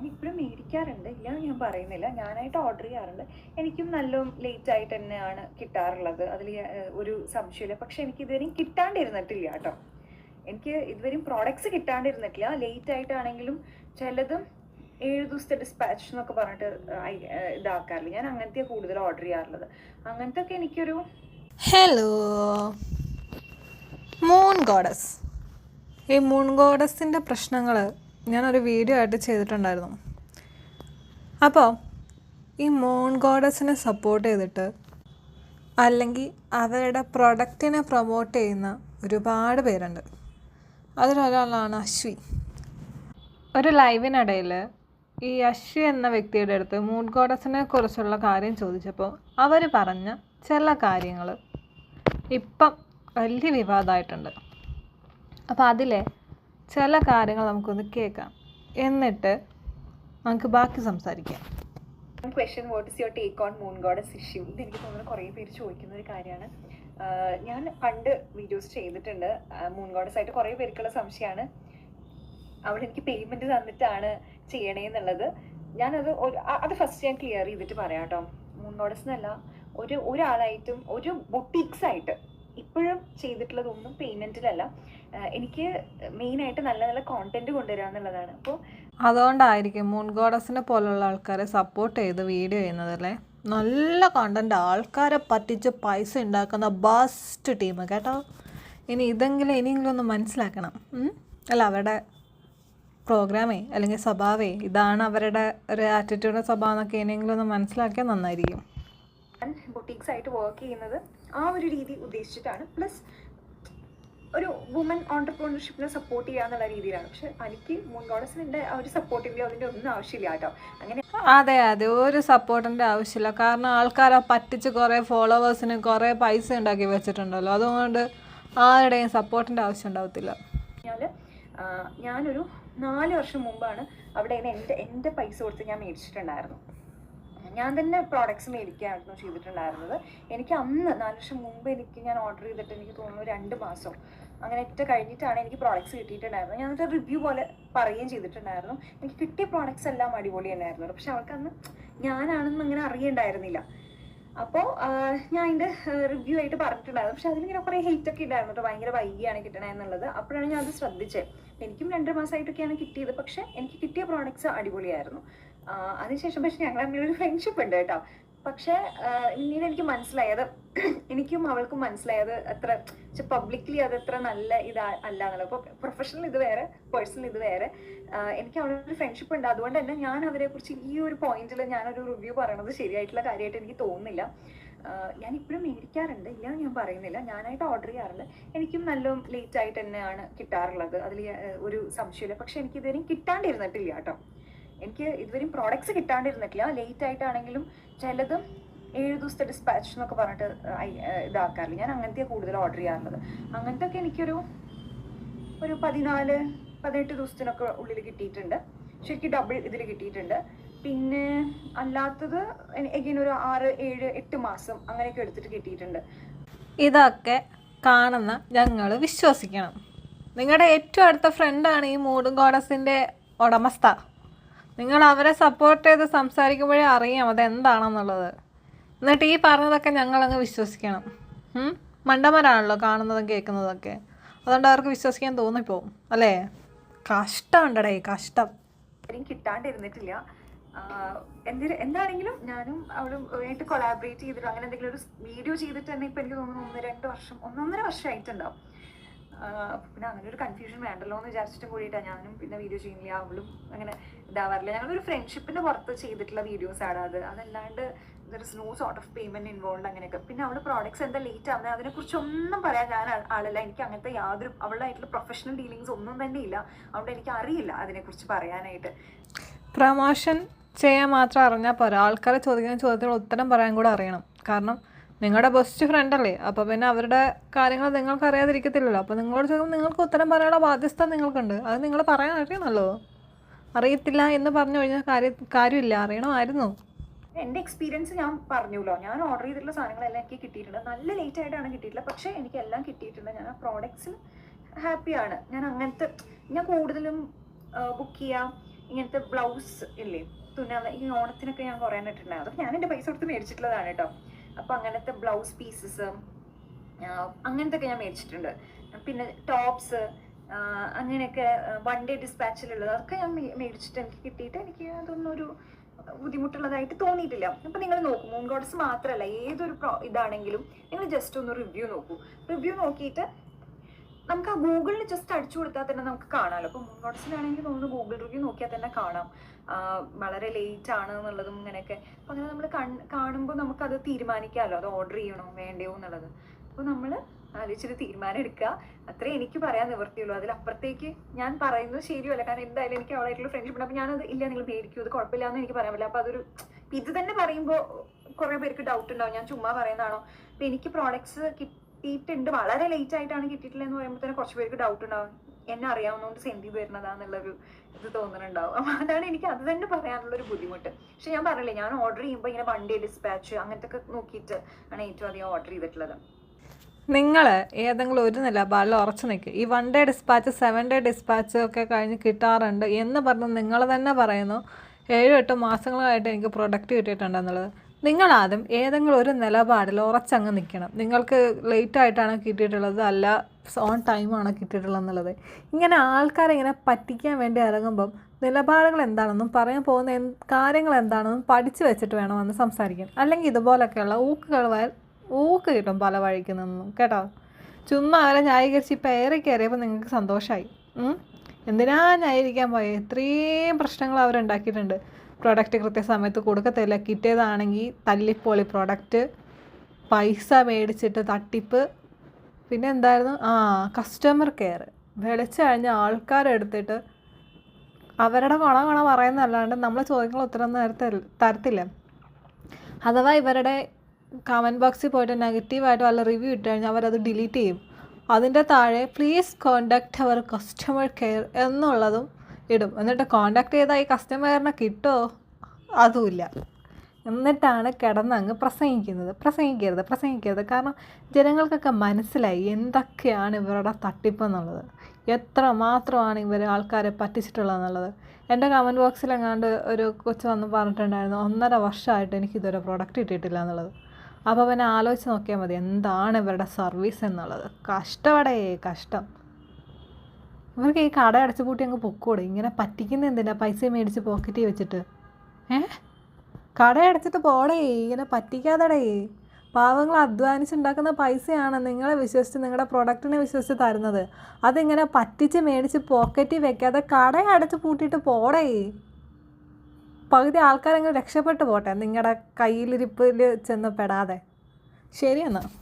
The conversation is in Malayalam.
ഞാൻ ഇപ്പോഴും മേടിക്കാറുണ്ട്. ഇല്ല എന്ന് ഞാൻ പറയുന്നില്ല. ഞാനായിട്ട് ഓർഡർ ചെയ്യാറുണ്ട്. എനിക്കും നല്ല ലേറ്റ് ആയിട്ട് തന്നെയാണ് കിട്ടാറുള്ളത്. അതിൽ ഒരു സംശയമില്ല പക്ഷെ എനിക്ക് ഇതുവരെയും കിട്ടാണ്ടിരുന്നിട്ടില്ല കേട്ടോ. എനിക്ക് ഇതുവരെയും പ്രോഡക്ട്സ് കിട്ടാണ്ടിരുന്നിട്ടില്ല. ലേറ്റ് ആയിട്ടാണെങ്കിലും ചിലതും ഏഴ് ദിവസത്തെ ഡിസ്പാച്ച് എന്നൊക്കെ പറഞ്ഞിട്ട് ഇതാക്കാറില്ല. ഞാൻ അങ്ങനത്തെ കൂടുതൽ ഓർഡർ ചെയ്യാറുള്ളത്. അങ്ങനത്തെ ഒക്കെ എനിക്കൊരു ഹലോ മൂൺ ഗോഡസ് ഈ മൂൺ ഗോഡസിന്റെ പ്രശ്നങ്ങൾ ഞാനൊരു വീഡിയോ ആയിട്ട് ചെയ്തിട്ടുണ്ടായിരുന്നു. അപ്പോൾ ഈ മോൺ ഗോഡസിനെ സപ്പോർട്ട് ചെയ്തിട്ട് അല്ലെങ്കിൽ അവരുടെ പ്രൊഡക്റ്റിനെ പ്രൊമോട്ട് ചെയ്യുന്ന ഒരുപാട് പേരുണ്ട്. അതിലൊരാളാണ് അശ്വി. ഒരു ലൈവിനിടയിൽ ഈ അശ്വി എന്ന വ്യക്തിയുടെ അടുത്ത് മൂൺ ഗോഡസിനെ കുറിച്ചുള്ള കാര്യം ചോദിച്ചപ്പോൾ അവർ പറഞ്ഞ ചില കാര്യങ്ങൾ ഇപ്പം വലിയ വിവാദമായിട്ടുണ്ട് അപ്പോൾ അതിലെ ചില കാര്യങ്ങൾ നമുക്കൊന്ന് കേൾക്കാം. എന്നിട്ട് നമുക്ക് ബാക്കി സംസാരിക്കാം. Question what is your take on moon issue ഇത് എനിക്ക് തോന്നുന്നു കുറേ പേര് ചോദിക്കുന്ന ഒരു കാര്യമാണ്. ഞാൻ പണ്ട് വീഡിയോസ് ചെയ്തിട്ടുണ്ട്. മൂൺ ഗോഡസ് ആയിട്ട് കുറേ പേർക്കുള്ള സംശയമാണ്. അവൾ എനിക്ക് പേയ്മെന്റ് തന്നിട്ടാണ് ചെയ്യണേ എന്നുള്ളത്. ഞാനത് അത് ഫസ്റ്റ് ഞാൻ ക്ലിയർ ചെയ്തിട്ട് പറയാം കേട്ടോ. മൂൺ ഗോഡസ് എന്നല്ല ഒരു ഒരാളായിട്ടും ഒരു ബൊട്ടീക്സ് ആയിട്ട് ഇപ്പോഴും ചെയ്തിട്ടുള്ളതൊന്നും പേയ്മെന്റിലല്ല എനിക്ക് മെയിനായിട്ട് നല്ല നല്ല കോണ്ടന്റ് കൊണ്ടുവരിക എന്നുള്ളതാണ്. അപ്പോൾ അതുകൊണ്ടായിരിക്കും മൂൺ ഗോഡസിനെ പോലുള്ള ആൾക്കാരെ സപ്പോർട്ട് ചെയ്ത് വീഡിയോ ചെയ്യുന്നത് അല്ലേ നല്ല കണ്ടന്റ് ആൾക്കാരെ പറ്റിച്ച് പൈസ ഉണ്ടാക്കുന്ന ബെസ്റ്റ് ടീം കേട്ടോ. ഇനി ഇതെങ്കിലും ഇനിയെങ്കിലും ഒന്ന് മനസ്സിലാക്കണം. അല്ല അവരുടെ പ്രോഗ്രാമേ അല്ലെങ്കിൽ സ്വഭാവേ ഇതാണ് അവരുടെ ഒരു ആറ്റിറ്റ്യൂഡ് സ്വഭാവം എന്നൊക്കെ ഇനിയെങ്കിലും ഒന്ന് മനസ്സിലാക്കിയാൽ നന്നായിരിക്കും. ബുട്ടീക്സ് ആയിട്ട് വർക്ക് ചെയ്യുന്നത് ആ ഒരു രീതി ഉദ്ദേശിച്ചിട്ടാണ്. പ്ലസ് ഒരു വുമൻ ഓണ്ടർപ്രണർഷിപ്പിനെ സപ്പോർട്ട് ചെയ്യുക എന്നുള്ള രീതിയിലാണ്. പക്ഷെ എനിക്ക് മൂൺ ഗോഡസിന്റെ ആ ഒരു സപ്പോർട്ടിന്റെ അതിന്റെ ഒന്നും ആവശ്യമില്ല കേട്ടോ. അങ്ങനെ അതെ അതെ. ഒരു സപ്പോർട്ടിന്റെ ആവശ്യമില്ല. കാരണം ആൾക്കാരെ പറ്റിച്ച് കുറെ ഫോളോവേഴ്സിന് കുറെ പൈസ ഉണ്ടാക്കി വെച്ചിട്ടുണ്ടല്ലോ. അതുകൊണ്ട് ആരുടെയും സപ്പോർട്ടിന്റെ ആവശ്യം ഉണ്ടാവത്തില്ല. ഞാനൊരു നാല് വർഷം മുമ്പാണ് അവിടെ എന്റെ എന്റെ പൈസ കൊടുത്ത് ഞാൻ മേടിച്ചിട്ടുണ്ടായിരുന്നു. ഞാൻ തന്നെ പ്രോഡക്ട്സ് മേടിക്കുകയായിരുന്നു ചെയ്തിട്ടുണ്ടായിരുന്നത്. എനിക്ക് അന്ന് നാല് വർഷം മുമ്പ് എനിക്ക് ഞാൻ ഓർഡർ ചെയ്തിട്ട് എനിക്ക് തോന്നുന്നു രണ്ട് മാസം അങ്ങനെ ഒറ്റ കഴിഞ്ഞിട്ടാണ് എനിക്ക് പ്രോഡക്ട്സ് കിട്ടിയിട്ടുണ്ടായിരുന്നത്. ഞാൻ എന്നിട്ട് റിവ്യൂ പോലെ പറയുകയും ചെയ്തിട്ടുണ്ടായിരുന്നു. എനിക്ക് കിട്ടിയ പ്രോഡക്ട്സ് എല്ലാം അടിപൊളി തന്നെയായിരുന്നു. പക്ഷെ അവൾക്ക് അന്ന് ഞാനാണെന്ന് അങ്ങനെ അറിയണ്ടായിരുന്നില്ല. അപ്പോൾ ഞാൻ അതിന്റെ റിവ്യൂ ആയിട്ട് പറഞ്ഞിട്ടുണ്ടായിരുന്നു. പക്ഷെ അതിലിങ്ങനെ കുറേ ഹെയ്റ്റ് ഒക്കെ ഉണ്ടായിരുന്നു ഭയങ്കര വൈകിയാണ് കിട്ടണേ എന്നുള്ളത്. അപ്പോഴാണ് ഞാൻ അത് ശ്രദ്ധിച്ചത്. എനിക്കും രണ്ട് മാസമായിട്ടൊക്കെയാണ് കിട്ടിയത്. പക്ഷെ എനിക്ക് കിട്ടിയ പ്രോഡക്ട്സ് അടിപൊളിയായിരുന്നു. അതിനുശേഷം പക്ഷെ ഞങ്ങൾ ഒരു ഫ്രണ്ട്ഷിപ്പ് ഉണ്ട് കേട്ടോ. പക്ഷെ പിന്നീട് എനിക്ക് മനസ്സിലായത് എനിക്കും അവൾക്കും മനസ്സിലായത് അത്ര പബ്ലിക്കലി അത് അത്ര നല്ല ഇതാ അല്ല എന്നുള്ളത് അപ്പോൾ പ്രൊഫഷണൽ ഇത് വേറെ പേഴ്സണൽ ഇത് വേറെ. എനിക്ക് അവളൊരു ഫ്രണ്ട്ഷിപ്പ് ഉണ്ട്. അതുകൊണ്ട് തന്നെ ഞാൻ അവരെ കുറിച്ച് ഈ ഒരു പോയിന്റിൽ ഞാനൊരു റിവ്യൂ പറയണത് ശരിയായിട്ടുള്ള കാര്യമായിട്ട് എനിക്ക് തോന്നുന്നില്ല. ഞാൻ ഇപ്പോഴും മേടിക്കാറുണ്ട്. ഇല്ല ഞാൻ പറയുന്നില്ല. ഞാനായിട്ട് ഓർഡർ ചെയ്യാറുണ്ട്. എനിക്കും നല്ല ലേറ്റ് ആയിട്ട് തന്നെയാണ് കിട്ടാറുള്ളത്. അതിൽ ഒരു സംശയമില്ല പക്ഷെ എനിക്ക് ഇതുവരെയും കിട്ടാണ്ടിരുന്നിട്ടില്ല കേട്ടോ. എനിക്ക് ഇതുവരെയും പ്രോഡക്ട്സ് കിട്ടാണ്ടിരുന്നിട്ടില്ല. ലേറ്റ് ആയിട്ടാണെങ്കിലും ചിലതും ഏഴ് ദിവസത്തെ ഡിസ്പാച്ച് എന്നൊക്കെ പറഞ്ഞിട്ട് ഇതാക്കാറില്ല. ഞാൻ അങ്ങനത്തെ കൂടുതൽ ഓർഡർ ചെയ്യാറുള്ളത്. അങ്ങനത്തെ ഒക്കെ എനിക്കൊരു ഒരു പതിനാല് പതിനെട്ട് ദിവസത്തിനൊക്കെ ഉള്ളിൽ കിട്ടിയിട്ടുണ്ട്. ശരിക്കും ഡബിൾ ഇതിൽ കിട്ടിയിട്ടുണ്ട്. പിന്നെ അല്ലാത്തത് എഗെയിൻ ഒരു ആറ് ഏഴ് എട്ട് മാസം അങ്ങനെയൊക്കെ എടുത്തിട്ട് കിട്ടിയിട്ടുണ്ട്. ഇതൊക്കെ കാണുന്ന ഞങ്ങൾ വിശ്വസിക്കണം. നിങ്ങളുടെ ഏറ്റവും അടുത്ത ഫ്രണ്ടാണ് ഈ മൂടും ഗോഡസിന്റെ ഉടമസ്ഥ. നിങ്ങൾ അവരെ സപ്പോർട്ട് ചെയ്ത് സംസാരിക്കുമ്പോഴേ അറിയാം അതെന്താണെന്നുള്ളത്. എന്നിട്ട് ഈ പറഞ്ഞതൊക്കെ ഞങ്ങളങ്ങ് വിശ്വസിക്കണം? മണ്ടന്മാരാണല്ലോ കാണുന്നതും കേൾക്കുന്നതൊക്കെ. അതുകൊണ്ട് അവർക്ക് വിശ്വസിക്കാൻ തോന്നിപ്പോവും അല്ലേ? കഷ്ടമുണ്ടടേ കഷ്ടം. കിട്ടാണ്ടിരുന്നിട്ടില്ല. എന്താണെങ്കിലും ഞാനും അവളും ആയിട്ട് കൊളാബറേറ്റ് ചെയ്തിട്ട് അങ്ങനെ എന്തെങ്കിലും ഒരു വീഡിയോ ചെയ്തിട്ട് തന്നെ ഇപ്പൊ എനിക്ക് തോന്നുന്നു ഒന്ന് രണ്ട് വർഷം ഒന്നൊന്നര വർഷമായിട്ടുണ്ടാവും. പിന്നെ അങ്ങനെ ഒരു കൺഫ്യൂഷൻ വേണ്ടല്ലോ എന്ന് വിചാരിച്ചിട്ടും കൂടിയിട്ടാണ് ഞാനും പിന്നെ വീഡിയോ ചെയ്യുന്നില്ല അവളും അങ്ങനെ ഇതാവാറില്ല. ഞങ്ങളൊരു ഫ്രണ്ട്ഷിപ്പിന്റെ പുറത്ത് ചെയ്തിട്ടുള്ള വീഡിയോസ് ആണ് അത്. അതല്ലാണ്ട് there is no sort of payment involve അങ്ങനെയൊക്കെ. പിന്നെ അവളുടെ പ്രോഡക്ട്സ് എന്താ ലേറ്റ് ആവുന്നത് അതിനെ കുറിച്ച് ഒന്നും പറയാൻ ഞാൻ ആളല്ല. എനിക്ക് അങ്ങനത്തെ യാതൊരു അവളായിട്ടുള്ള പ്രൊഫഷണൽ ഡീലിങ്സ് ഒന്നും തന്നെ ഇല്ല. അതുകൊണ്ട് എനിക്ക് അറിയില്ല അതിനെക്കുറിച്ച് പറയാനായിട്ട്. പ്രമോഷൻ ചെയ്യാൻ മാത്രം അറിഞ്ഞാൽ പോരാ. ആൾക്കാരെ ചോദിക്കുന്ന ചോദ്യത്തിന് ഉത്തരം പറയാൻ കൂടെ അറിയണം. കാരണം നിങ്ങളുടെ ബെസ്റ്റ് ഫ്രണ്ട് അല്ലേ? അപ്പോൾ പിന്നെ അവരുടെ കാര്യങ്ങൾ നിങ്ങൾക്ക് അറിയാതിരിക്കത്തില്ലല്ലോ അപ്പോൾ നിങ്ങളോട് ചോദിക്കുമ്പോൾ നിങ്ങൾക്ക് ഉത്തരം പറയാനുള്ള ബാധ്യസ്ഥ നിങ്ങൾക്കുണ്ട്. അത് നിങ്ങൾ പറയാൻ അറിയണമല്ലോ അറിയത്തില്ല എന്ന് പറഞ്ഞു കഴിഞ്ഞാൽ കാര്യം കാര്യമില്ല. അറിയണമായിരുന്നു. എന്റെ എക്സ്പീരിയൻസ് ഞാൻ പറഞ്ഞല്ലോ. ഞാൻ ഓർഡർ ചെയ്തിട്ടുള്ള സാധനങ്ങളെല്ലാം എനിക്ക് കിട്ടിയിട്ടുണ്ട്. നല്ല ലേറ്റ് ആയിട്ടാണ് കിട്ടിയിട്ടില്ല പക്ഷേ എനിക്ക് എല്ലാം കിട്ടിയിട്ടുണ്ട്. ഞാൻ ആ പ്രോഡക്ട്സിൽ ഹാപ്പിയാണ് ഞാൻ അങ്ങനത്തെ ഞാൻ കൂടുതലും ബുക്ക് ചെയ്യാം. ഇങ്ങനത്തെ ബ്ലൗസ് ഇല്ലേ? തുന്നാൻ ഈ ഓണത്തിനൊക്കെ ഞാൻ കുറേ ഇട്ടിട്ടുണ്ടായിരുന്നു അതൊക്കെ ഞാൻ എന്റെ പൈസ കൊടുത്ത് മേടിച്ചിട്ടുള്ളതാണ് കേട്ടോ. അപ്പോൾ അങ്ങനത്തെ ബ്ലൗസ് പീസസ് അങ്ങനത്തെ ഒക്കെ ഞാൻ മേടിച്ചിട്ടുണ്ട്. പിന്നെ ടോപ്സ് അങ്ങനെയൊക്കെ വൺ ഡേ ഡിസ്പാച്ചിലുള്ളത് അതൊക്കെ ഞാൻ മേടിച്ചിട്ട് എനിക്ക് കിട്ടിയിട്ട് എനിക്ക് അതൊന്നും ഒരു ബുദ്ധിമുട്ടുള്ളതായിട്ട് തോന്നിയിട്ടില്ല. അപ്പൊ നിങ്ങൾ നോക്കും മൂൺ ഗോഡ്സ് മാത്രമല്ല ഏതൊരു പ്രോ ഇതാണെങ്കിലും നിങ്ങൾ ജസ്റ്റ് ഒന്ന് റിവ്യൂ നോക്കൂ. റിവ്യൂ നോക്കിയിട്ട് നമുക്ക് ആ ഗൂഗിളിൽ ജസ്റ്റ് അടിച്ചു കൊടുത്താൽ തന്നെ നമുക്ക് കാണാമല്ലോ അപ്പോൾ മൂൺ ഗോഡ്സിലാണെങ്കിൽ തോന്നുന്നു ഗൂഗിൾ റിവ്യൂ നോക്കിയാൽ തന്നെ കാണാം. വളരെ ലേറ്റ് ആണ് എന്നുള്ളതും ഇങ്ങനെയൊക്കെ. അപ്പം അങ്ങനെ നമ്മൾ കാണുമ്പോൾ നമുക്ക് അത് തീരുമാനിക്കാമല്ലോ അത് ഓർഡർ ചെയ്യണോ വേണ്ടയോ എന്നുള്ളത്. അപ്പോൾ നമ്മൾ ആലോചിച്ചിട്ട് തീരുമാനം എടുക്കുക. അത്രേ എനിക്ക് പറയാൻ നിവർത്തിയുള്ളൂ അതിലപ്പുറത്തേക്ക് ഞാൻ പറയുന്നത് ശരിയല്ല. കാരണം എന്തായാലും എനിക്ക് അവളായിട്ടുള്ള ഫ്രണ്ട്ഷിപ്പ് അപ്പോൾ ഞാനത് ഇല്ല നിങ്ങൾ പേടിക്കൂ. അത് കുഴപ്പമില്ല എന്ന് എനിക്ക് പറയാൻ പറ്റില്ല. അപ്പോൾ അതൊരു ഇത് തന്നെ പറയുമ്പോൾ കുറേ പേർക്ക് ഡൗട്ട് ഉണ്ടാവും. ഞാൻ ചുമ്മാ പറയുന്നതാണോ? അപ്പോൾ എനിക്ക് പ്രോഡക്ട്സ് കിട്ടിയിട്ടുണ്ട്. വളരെ ലേറ്റ് ആയിട്ടാണ് കിട്ടിയിട്ടില്ല എന്ന് പറയുമ്പോൾ തന്നെ കുറച്ച് പേർക്ക് ഡൗട്ട് ഉണ്ടാവും. എന്നെ അറിയാവുന്നതുകൊണ്ട് സെൻഡ് ചെയ്ത് വരുന്നതാന്നുള്ളൊരു ഇത് തോന്നുന്നുണ്ടാവും അപ്പം അതാണ് എനിക്ക് അത് തന്നെ പറയാനുള്ളൊരു ബുദ്ധിമുട്ട്. പക്ഷെ ഞാൻ പറഞ്ഞില്ലേ ഞാൻ ഓർഡർ ചെയ്യുമ്പോൾ ഇങ്ങനെ വണ്ടി ഡിസ്പാച്ച് അങ്ങനത്തെ ഒക്കെ നോക്കിയിട്ട് ആണ് ഏറ്റവും അധികം ഓർഡർ ചെയ്തിട്ടുള്ളത്. നിങ്ങൾ ഏതെങ്കിലും ഒരു നിലപാടിൽ ഉറച്ചു നിൽക്കുക ഈ one day dispatch seven day dispatch ഒക്കെ കഴിഞ്ഞ് കിട്ടാറുണ്ട് എന്ന് പറഞ്ഞ് നിങ്ങൾ തന്നെ പറയുന്നു. ഏഴും എട്ട് മാസങ്ങളായിട്ട് എനിക്ക് പ്രൊഡക്റ്റ് കിട്ടിയിട്ടുണ്ടെന്നുള്ളത്. നിങ്ങളാദ്യം ഏതെങ്കിലും ഒരു നിലപാടിൽ ഉറച്ചങ്ങ് നിൽക്കണം നിങ്ങൾക്ക് ലേറ്റ് ആയിട്ടാണ് കിട്ടിയിട്ടുള്ളത് അല്ല ഓൺ ടൈമാണ് കിട്ടിയിട്ടുള്ളത് എന്നുള്ളത് ഇങ്ങനെ ആൾക്കാരെ ഇങ്ങനെ പറ്റിക്കാൻ വേണ്ടി ഇറങ്ങുമ്പം നിലപാടുകൾ എന്താണെന്നും പറയാൻ പോകുന്ന കാര്യങ്ങൾ എന്താണെന്നും പഠിച്ചു വെച്ചിട്ട് വേണം വന്ന് സംസാരിക്കാൻ. അല്ലെങ്കിൽ ഇതുപോലൊക്കെയുള്ള ഊക്കുകൾ ഊക്ക് കിട്ടും പല വഴിക്ക് നിന്നും. കേട്ടോ? ചുമ്മാ അവരെ ന്യായീകരിച്ച് ഇപ്പം ഏറെ കയറിയപ്പോൾ നിങ്ങൾക്ക് സന്തോഷമായി എന്തിനാ ന്യായീകരിക്കാൻ പോയത് ഇത്രയും പ്രശ്നങ്ങൾ അവരുണ്ടാക്കിയിട്ടുണ്ട് പ്രൊഡക്റ്റ് കൃത്യസമയത്ത് കൊടുക്കത്തില്ല. കിട്ടിയതാണെങ്കിൽ തല്ലിപ്പൊളി പ്രൊഡക്റ്റ് പൈസ മേടിച്ചിട്ട് തട്ടിപ്പ്. പിന്നെ എന്തായിരുന്നു? ആ കസ്റ്റമർ കെയർ വിളിച്ചു കഴിഞ്ഞ ആൾക്കാരെടുത്തിട്ട് അവരുടെ കൊണ കൊണ പറയുന്നതല്ലാണ്ട് നമ്മൾ ചോദ്യങ്ങൾ ഉത്തരം തരത്തില്ല. അഥവാ ഇവരുടെ കമന്റ് ബോക്സിൽ പോയിട്ട് നെഗറ്റീവായിട്ട് വല്ല റിവ്യൂ ഇട്ട് കഴിഞ്ഞാൽ അവരത് ഡിലീറ്റ് ചെയ്യും. അതിന്റെ താഴെ പ്ലീസ് കോണ്ടാക്ട് അവർ കസ്റ്റമർ കെയർ എന്നുള്ളതും ഇടും. എന്നിട്ട് കോണ്ടാക്ട് ചെയ്താൽ ഈ കസ്റ്റമറിനെ കിട്ടുമോ അതുമില്ല. എന്നിട്ടാണ് കിടന്ന് അങ്ങ് പ്രസംഗിക്കുന്നത്. പ്രസംഗിക്കരുത് പ്രസംഗിക്കരുത്. കാരണം ജനങ്ങൾക്കൊക്കെ മനസ്സിലായി എന്തൊക്കെയാണ് ഇവരുടെ തട്ടിപ്പ് എന്നുള്ളത്. എത്ര മാത്രമാണ് ഇവർ ആൾക്കാരെ പറ്റിച്ചിട്ടുള്ളതെന്നുള്ളത് എന്റെ കമന്റ് ബോക്സിലെങ്ങാണ്ട് ഒരു കൊച്ചു വന്ന് പറഞ്ഞിട്ടുണ്ടായിരുന്നു ഒന്നര വർഷമായിട്ട് എനിക്കിതൊരു പ്രൊഡക്റ്റ് കിട്ടിയിട്ടില്ല എന്നുള്ളത്. അപ്പോൾ അവനെ ആലോചിച്ച് നോക്കിയാൽ മതി എന്താണ് ഇവരുടെ സർവീസ് എന്നുള്ളത്. കഷ്ടപടേ കഷ്ടം. ഇവർക്ക് ഈ കട അടച്ചു പൂട്ടി അങ്ങ് പൊക്കൂടെ. ഇങ്ങനെ പറ്റിക്കുന്ന എന്തിനാ? പൈസ മേടിച്ച് പോക്കറ്റിൽ വെച്ചിട്ട്. ഏ? കട അടച്ചിട്ട് പോടേ ഇങ്ങനെ പറ്റിക്കാതടേ. പാവങ്ങൾ അധ്വാനിച്ചുണ്ടാക്കുന്ന പൈസയാണ് നിങ്ങളെ വിശ്വസിച്ച് നിങ്ങളുടെ പ്രൊഡക്റ്റിനെ വിശ്വസിച്ച് തരുന്നത്. അതിങ്ങനെ പറ്റിച്ച് മേടിച്ച് പോക്കറ്റിൽ വെക്കാതെ കട അടച്ച് പൂട്ടിയിട്ട് പോടേ. പകുതി ആൾക്കാരങ്ങ് രക്ഷപ്പെട്ടു പോട്ടെ. നിങ്ങളുടെ കയ്യിലിരിപ്പിൽ ചെന്ന് പെടാതെ. ശരി എന്നാൽ